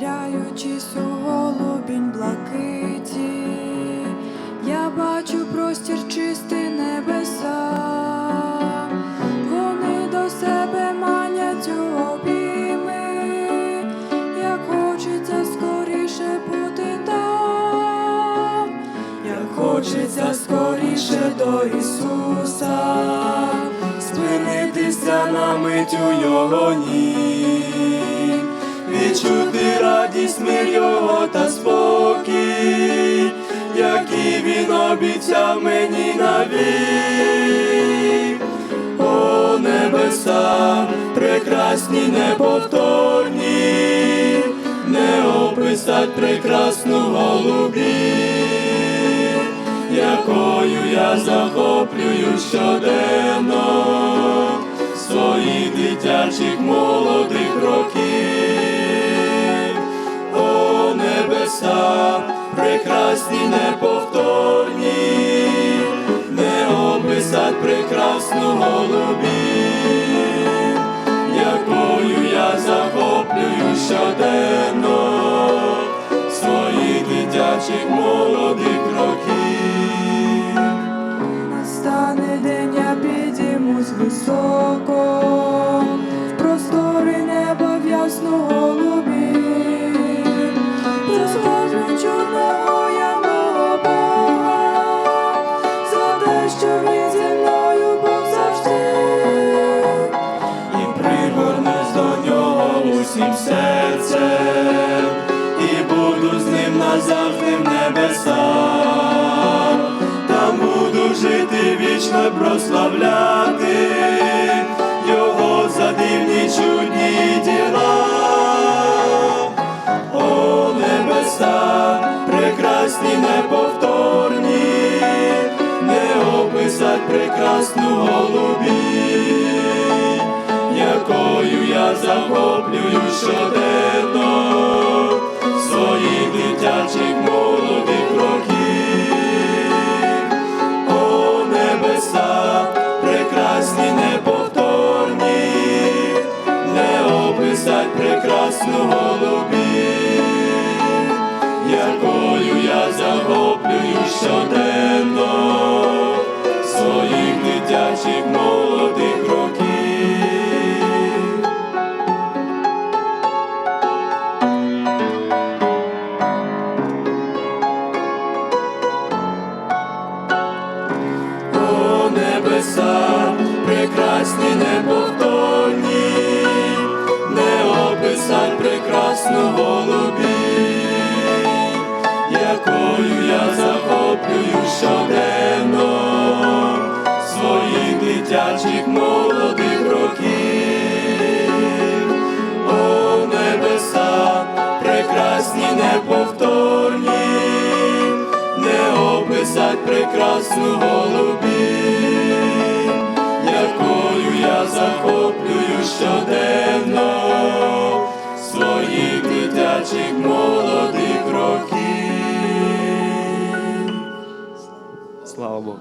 Дивляючись у голубінь блакиті, я бачу простір чистий небеса, вони до себе манять у як хочеться скоріше бути там, як хочеться скоріше до Ісуса, спинитися на мить у його ні відчути радість мир Його та спокій, який Він обіцяв мені навік. О, небеса, прекрасні, неповторні, не описать прекрасну голубі, якою я захоплюю щоденно своїх дитячих молодих років. Небеса, прекрасні, неповторні, не описать прекрасну голубі, якою я захоплюю щоденно своїх дитячих молодих років. Настане день, я підіймусь високо, назавжди в небесах, там буду жити вічно прославляти його за дивні чудні діла. О, небеса, прекрасні, неповторні, не описать прекрасну голубі, якою я захоплюю щоденно небеса, прекрасні, неповторні, не описать прекрасну голубі, якою я захоплюю щоденно своїх дитячих молодих років. О, небеса, прекрасні, неповторні, захоплюю щоденно своїх дитячих молодих років. Слава Богу.